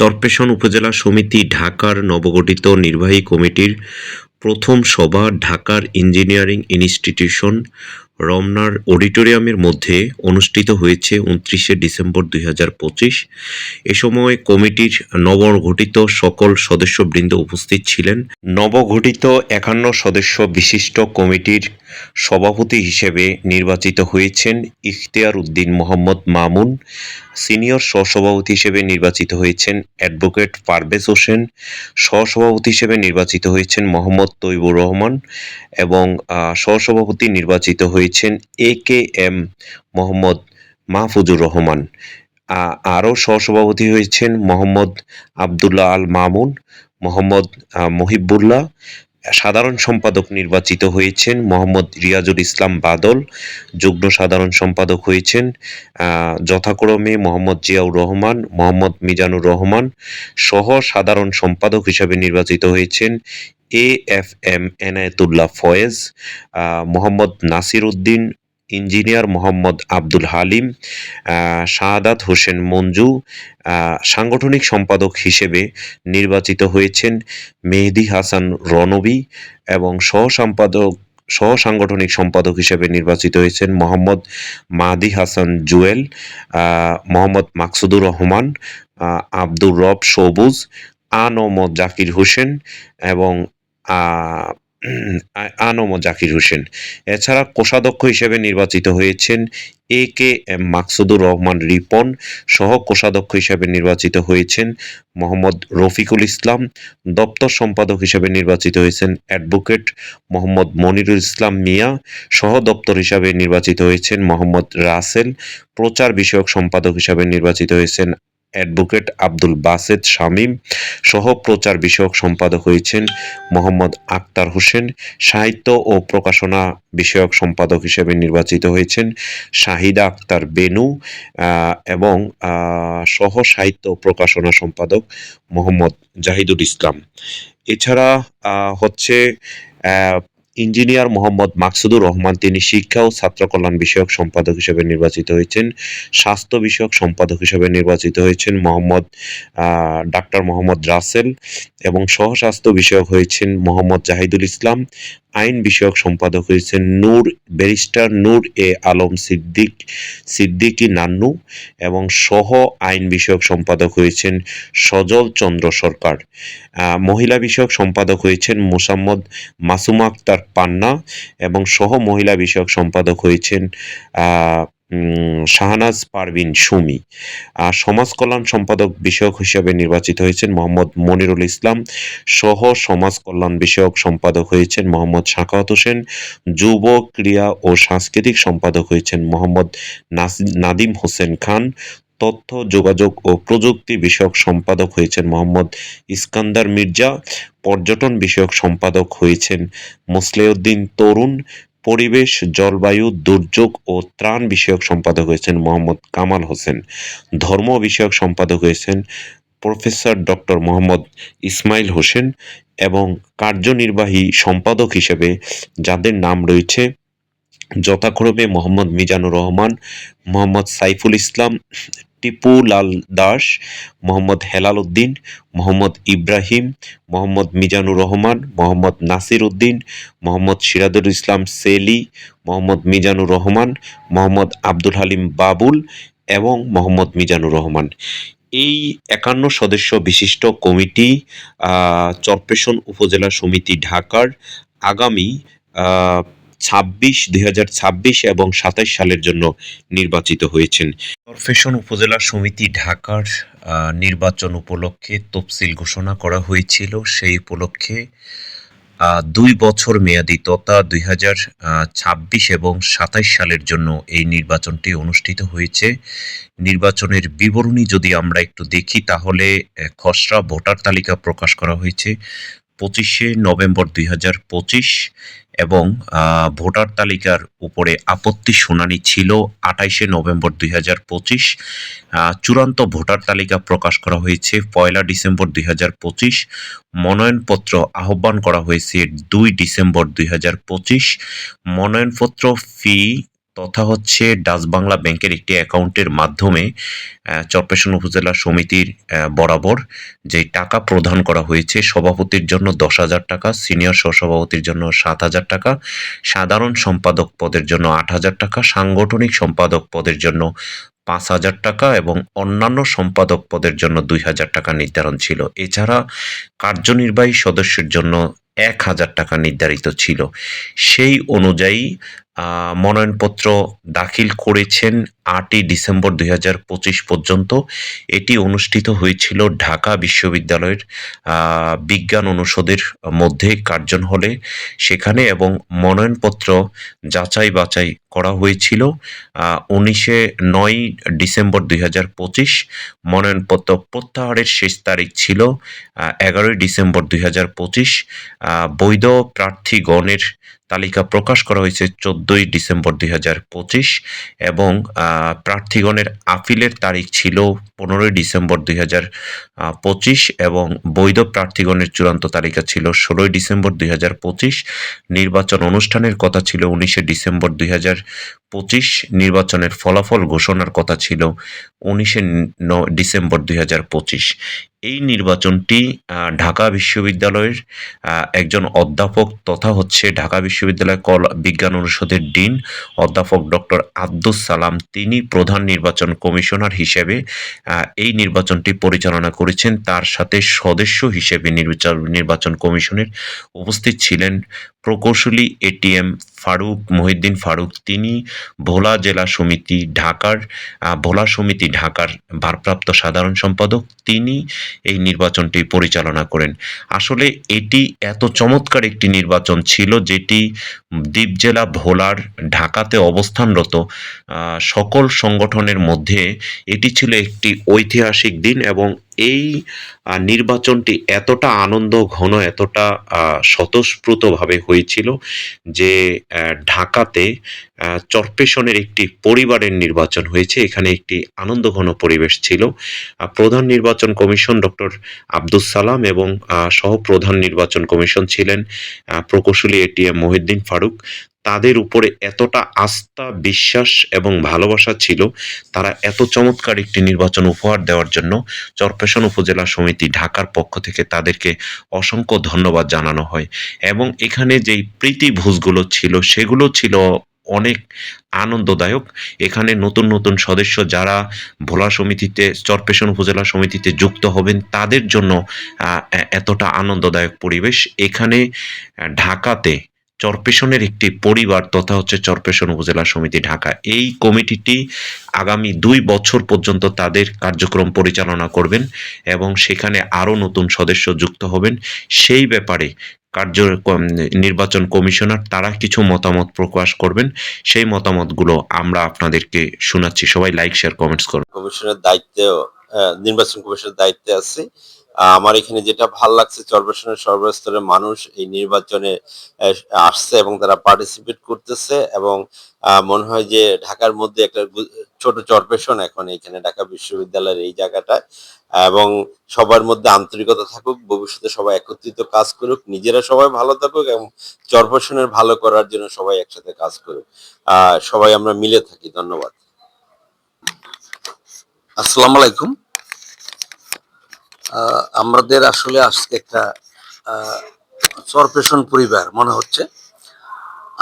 চরপেশন উপজেলা সমিতি ঢাকার নবগঠিত নির্বাহী কমিটির প্রথম সভা ঢাকার ইঞ্জিনিয়ারিং ইনস্টিটিউশন রমনার অডিটোরিয়ামের মধ্যে অনুষ্ঠিত হয়েছে উনত্রিশে ডিসেম্বর দুই এ সময় কমিটির নবগঠিত সকল সদস্যবৃন্দ উপস্থিত ছিলেন। নবগঠিত একান্ন সদস্য বিশিষ্ট কমিটির সভাপতি হিসেবে নির্বাচিত হয়েছেন ইখতিয়ার উদ্দিন মোহাম্মদ মামুন। সিনিয়র সহসভাপতি হিসেবে নির্বাচিত হয়েছেন অ্যাডভোকেট পারভেজ হোসেন। সহসভাপতি হিসেবে নির্বাচিত হয়েছেন মোহাম্মদ তৈবুর রহমান এবং সহসভাপতি নির্বাচিত হয়েছেন A K M Mohammad Mahfuzur Rahman. আরও সহসভাপতি হয়েছেন মোহাম্মদ আবদুল্লাহ আল মামুন, মোহাম্মদ মহিবুল্লাহ। সাধারণ সম্পাদক নির্বাচিত হয়েছেন মোহাম্মদ রিয়াজুল ইসলাম বাদল। যুগ্ম সাধারণ সম্পাদক হয়েছেন যথাক্রমে মোহাম্মদ জিয়াউর রহমান, মোহাম্মদ মিজানুর রহমান। সহ সাধারণ সম্পাদক হিসাবে নির্বাচিত হয়েছেন A F M Enayetullah Foyez Mohammad Nasir Uddin engineer Mohammad Abdul Halim Shahadat Hossain Manju সাংগঠনিক সম্পাদক হিসেবে নির্বাচিত হয়েছেন মেহেদি হাসান রনবী এবং সহ সম্পাদক সহ সাংগঠনিক সম্পাদক হিসেবে নির্বাচিত হয়েছেন মোহাম্মদ মাহদি হাসান জুয়েল মোহাম্মদ মাকসুদুর রহমান আব্দুর রব সবুজ আনমদ জাকির হোসেন এবং আহ, উম, জাকির হোসেন। এছাড়া কোষাধ্যক্ষ হিসেবে নির্বাচিত হয়েছেন A K M Maksudur Rahman Ripon সহ কোষাধ্যক্ষ হিসেবে নির্বাচিত হয়েছেন মোহাম্মদ রফিকুল ইসলাম। দপ্তর সম্পাদক হিসেবে নির্বাচিত হয়েছেন অ্যাডভোকেট মোহাম্মদ মনিরুল ইসলাম মিয়া সহ দপ্তর হিসাবে নির্বাচিত হয়েছেন মোহাম্মদ রাসেল। প্রচার বিষয়ক সম্পাদক হিসাবে নির্বাচিত হয়েছেন অ্যাডভোকেট আব্দুল বাসেদ শামীম সহ প্রচার বিষয়ক সম্পাদক হয়েছেন মোহাম্মদ আক্তার হোসেন। সাহিত্য ও প্রকাশনা বিষয়ক সম্পাদক হিসেবে নির্বাচিত হয়েছেন শাহিদা আক্তার বেনু এবং সহ সাহিত্য প্রকাশনা সম্পাদক মোহাম্মদ জাহিদুল ইসলাম। এছাড়া হচ্ছে ইঞ্জিনিয়ার মোহাম্মদ মাকসুদুর রহমান, তিনি শিক্ষা ও ছাত্র কল্যাণ বিষয়ক সম্পাদক হিসেবে নির্বাচিত হয়েছেন। স্বাস্থ্য বিষয়ক সম্পাদক হিসেবে নির্বাচিত হয়েছেন মোহাম্মদ ডাক্তার মোহাম্মদ রাসেল এবং সহস্বাস্থ্য বিষয়ক হয়েছেন মোহাম্মদ জাহিদুল ইসলাম। আইন বিষয়ক সম্পাদক হয়েছেন নূর, ব্যারিস্টার নূর এ আলম সিদ্দিক, সিদ্দিকী নান্নু এবং সহ আইন বিষয়ক সম্পাদক হয়েছেন সজল চন্দ্র সরকার। মহিলা বিষয়ক সম্পাদক হয়েছেন মোসাম্মদ মাসুমা আক্তার পান্না এবং সহ মহিলা বিষয়ক সম্পাদক হয়েছেন শাহনাজ পারভিন সুমি। আর সমাজ কল্যাণ সম্পাদক বিষয়ক হিসেবে নির্বাচিত হয়েছেন মোহাম্মদ মনিরুল ইসলাম। সহ সমাজ কল্যাণ বিষয়ক সম্পাদক হয়েছেন মোহাম্মদ শাকাওয়াত হোসেন। যুব, ক্রীড়া ও সাংস্কৃতিক সম্পাদক হয়েছেন মোহাম্মদ নাদিম হোসেন খান। তথ্য, যোগাযোগ ও প্রযুক্তি বিষয়ক সম্পাদক হয়েছেন মোহাম্মদ ইস্কান্দার মির্জা, পর্যটন বিষয়ক সম্পাদক হয়েছেন মোসলেউদ্দিন তরুণ, পরিবেশ, জলবায়ু, দুর্যোগ ও ত্রাণ বিষয়ক সম্পাদক হয়েছেন মোহাম্মদ কামাল হোসেন। ধর্ম বিষয়ক সম্পাদক হয়েছেন প্রফেসর ডক্টর মোহাম্মদ ইসমাইল হোসেন এবং কার্যনির্বাহী সম্পাদক হিসেবে যাদের নাম রয়েছে যথাক্রমে মোহাম্মদ মিজানুর রহমান, মোহাম্মদ সাইফুল ইসলাম টিপু লাল দাস, মোহাম্মদ হেলাল উদ্দিন, মোহাম্মদ ইব্রাহিম, মোহাম্মদ মিজানুর রহমান, মোহাম্মদ নাসির উদ্দিন, মোহাম্মদ সিরাজুল ইসলাম সেলি, মোহাম্মদ মিজানুর রহমান, মোহাম্মদ আব্দুল হালিম বাবুল এবং মোহাম্মদ মিজানুর রহমান। এই একান্ন সদস্য বিশিষ্ট কমিটি চরপেশন উপজেলা সমিতি ঢাকার আগামী ছাব্বিশ, দুই এবং সাতাইশ সালের জন্য নির্বাচিত হয়েছেন। চরপেশন উপজেলা সমিতি ঢাকার নির্বাচন উপলক্ষে তফসিল ঘোষণা করা হয়েছিল। সেই উপলক্ষে দুই বছর মেয়াদি তথা দুই হাজার ছাব্বিশ এবং সাতাইশ সালের জন্য এই নির্বাচনটি অনুষ্ঠিত হয়েছে। নির্বাচনের বিবরণী যদি আমরা একটু দেখি, তাহলে খসড়া ভোটার তালিকা প্রকাশ করা হয়েছে। পঁচিশে নভেম্বর দুই হাজার পঁচিশ এবং ভোটার তালিকার উপরে আপত্তি শুনানি ছিল আঠাইশে নভেম্বর দুই হাজার পঁচিশ। চূড়ান্ত ভোটার তালিকা প্রকাশ করা হয়েছে পয়লা ডিসেম্বর দুই হাজার পঁচিশ। মনোনয়নপত্র আহ্বান করা হয়েছে দুই ডিসেম্বর দুই হাজার পঁচিশ। মনোনয়নপত্র ফি তথা হচ্ছে ডাচ বাংলা ব্যাংকের একটি অ্যাকাউন্টের মাধ্যমে চরপেশন উপজেলা সমিতির বরাবর যে টাকা প্রদান করা হয়েছে, সভাপতির জন্য দশ হাজার টাকা, সিনিয়র সহসভাপতির জন্য সাত হাজার টাকা, সাধারণ সম্পাদক পদের জন্য আট হাজার টাকা, সাংগঠনিক সম্পাদক পদের জন্য পাঁচ হাজার টাকা এবং অন্যান্য সম্পাদক পদের জন্য দুই হাজার টাকা নির্ধারণ ছিল। এছাড়া কার্যনির্বাহী সদস্যের জন্য এক হাজার টাকা নির্ধারিত ছিল। সেই অনুযায়ী মনোনয়নপত্র দাখিল করেছেন আটই ডিসেম্বর দুই হাজার পঁচিশ পর্যন্ত। এটি অনুষ্ঠিত হয়েছিল ঢাকা বিশ্ববিদ্যালয়ের বিজ্ঞান অনুষদের মধ্যে কার্জন হলে। সেখানে এবং মনোনয়নপত্র যাচাই বাছাই করা হয়েছিল উনিশে নয় ডিসেম্বর দুই হাজার পঁচিশ। মনোনয়নপত্র প্রত্যাহারের শেষ তারিখ ছিল এগারোই ডিসেম্বর দুই হাজার পঁচিশ। বৈধ প্রার্থীগণের তালিকা প্রকাশ করা হয়েছে চোদ্দই ডিসেম্বর দুই হাজার পঁচিশ এবং প্রার্থীগণের আপিলের তারিখ ছিল পনেরোই ডিসেম্বর দুই হাজার পঁচিশ এবং বৈধ প্রার্থীগণের চূড়ান্ত তালিকা ছিল ষোলোই ডিসেম্বর দুই হাজার পঁচিশ। নির্বাচন অনুষ্ঠানের কথা ছিল উনিশে ডিসেম্বর দুই পঁচিশ। নির্বাচনের ফলাফল ঘোষণার কথা ছিল উনিশে ডিসেম্বর দুই হাজার পঁচিশ। এই নির্বাচনটি ঢাকা বিশ্ববিদ্যালয়ের একজন অধ্যাপক তথা হচ্ছে ঢাকা বিশ্ববিদ্যালয় কলা বিজ্ঞান অনুষদের ডিন, অধ্যাপক ডক্টর আব্দুস সালাম। তিনি প্রধান নির্বাচন কমিশনার হিসেবে এই নির্বাচনটি পরিচালনা করেছেন। তার সাথে সদস্য হিসেবে নির্বাচন নির্বাচন কমিশনের উপস্থিত ছিলেন প্রকৌশলী এটিএম ফারুক মহিউদ্দিন ফারুক, তিনি ভোলা জেলা সমিতি ঢাকার ভোলা সমিতি ঢাকার ভারপ্রাপ্ত সাধারণ সম্পাদক, তিনি এই নির্বাচনটি পরিচালনা করেন। আসলে এটি এত চমৎকার একটি নির্বাচন ছিল যেটি দ্বীপ জেলা ভোলার ঢাকাতে অবস্থানরত সকল সংগঠনের মধ্যে এটি ছিল একটি ঐতিহাসিক দিন এবং এই নির্বাচনটি এতটা আনন্দ ঘন এতটা স্বতঃস্ফূর্তভাবে হয়েছিল যে ঢাকাতে চরপেশনের একটি পরিবারের নির্বাচন হয়েছে। এখানে একটি আনন্দঘন পরিবেশ ছিল। প্রধান নির্বাচন কমিশন ডক্টর আব্দুস সালাম এবং সহপ্রধান নির্বাচন কমিশন ছিলেন প্রকৌশলী এটিএম মহিউদ্দিন ফারুক। তাদের উপরে এতটা আস্থা, বিশ্বাস এবং ভালোবাসা ছিল, তারা এত চমৎকার একটি নির্বাচন উপহার দেওয়ার জন্য চরপেশন উপজেলা সমিতি ঢাকার পক্ষ থেকে তাদেরকে অসংখ্য ধন্যবাদ জানানো হয়। এবং এখানে যেই প্রীতিভোজগুলো ছিল, সেগুলো ছিল অনেক আনন্দদায়ক। এখানে নতুন নতুন সদস্য যারা ভোলা সমিতিতে, চরপেশন উপজেলা সমিতিতে যুক্ত হবেন, তাদের জন্য এতটা আনন্দদায়ক পরিবেশ। এখানে ঢাকাতে চরপেশনের একটি পরিবার তথা হচ্ছে চরপেশন উপজেলা সমিতি ঢাকা। এই কমিটিটি আগামী দুই বছর পর্যন্ত তাদের কার্যক্রম পরিচালনা করবেন এবং সেখানে আরও নতুন সদস্য যুক্ত হবেন। সেই ব্যাপারে কার্য নির্বাচন কমিশনার, তারা কিছু মতামত প্রকাশ করবেন। সেই মতামতগুলো আমরা আপনাদেরকে শোনাচ্ছি। সবাই লাইক শেয়ার কমেন্টস করবেন কমিশনের দায়িত্বে নির্বাচন কমিশনের দায়িত্বে আছি। আমার এখানে যেটা ভালো লাগছে চরবেশনের সর্বস্তরের মানুষ এই নির্বাচনে আসছে এবং তারা পার্টিসিপেট করতেছে এবং মনে হয় যে ঢাকার মধ্যে একটা ছোট চরপেশন এখন এখানে ঢাকা বিশ্ববিদ্যালয়ের এই জায়গাটায়। এবং সবার মধ্যে আন্তরিকতা থাকুক, ভবিষ্যতে সবাই একত্রিত কাজ করুক, নিজেরা সবাই ভালো থাকুক এবং চরপেশনের ভালো করার জন্য সবাই একসাথে কাজ করুক। সবাই আমরা মিলে থাকি, ধন্যবাদ। আসসালামু আলাইকুম। আমাদের আসলে আজকে একটা চরপেশন পরিবার মনে হচ্ছে।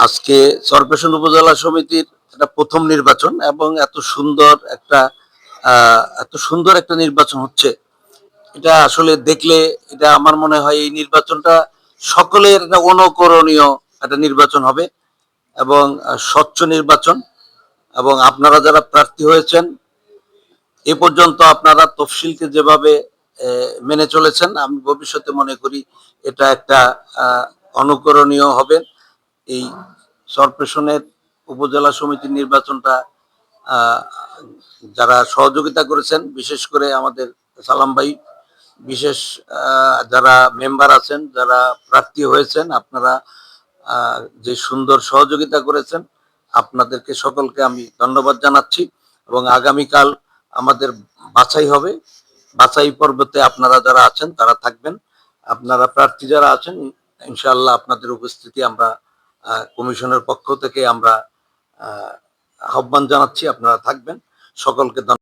আজকে চরপেশন উপজেলা সমিতির এটা প্রথম নির্বাচন এবং এত সুন্দর একটা এত সুন্দর একটা নির্বাচন হচ্ছে। এটা আসলে দেখলে, এটা আমার মনে হয় এই নির্বাচনটা সকলের একটা অনুকরণীয় একটা নির্বাচন হবে এবং স্বচ্ছ নির্বাচন এবং আপনারা যারা প্রার্থী হয়েছেন, এ পর্যন্ত আপনারা তফসিলকে যেভাবে মেনে চলেছেন, আমি ভবিষ্যতে মনে করি এটা একটা অনুকরণীয় হবে। এই সরপেশনের উপজেলা সমিতির নির্বাচনটা যারা সহযোগিতা করেছেন, বিশেষ করে আমাদের সালাম ভাই, বিশেষ যারা মেম্বার আছেন, যারা প্রার্থী হয়েছেন, আপনারা যে সুন্দর সহযোগিতা করেছেন, আপনাদেরকে সকলকে আমি ধন্যবাদ জানাচ্ছি এবং আগামীকাল আমাদের বাছাই হবে। বাছাই পর্বতে আপনারা যারা আছেন, তারা থাকবেন। আপনারা প্রার্থী যারা আছেন ইনশাল্লাহ আপনাদের উপস্থিতি আমরা কমিশনের পক্ষ থেকে আমরা আহ্বান জানাচ্ছি আপনারা থাকবেন। সকলকে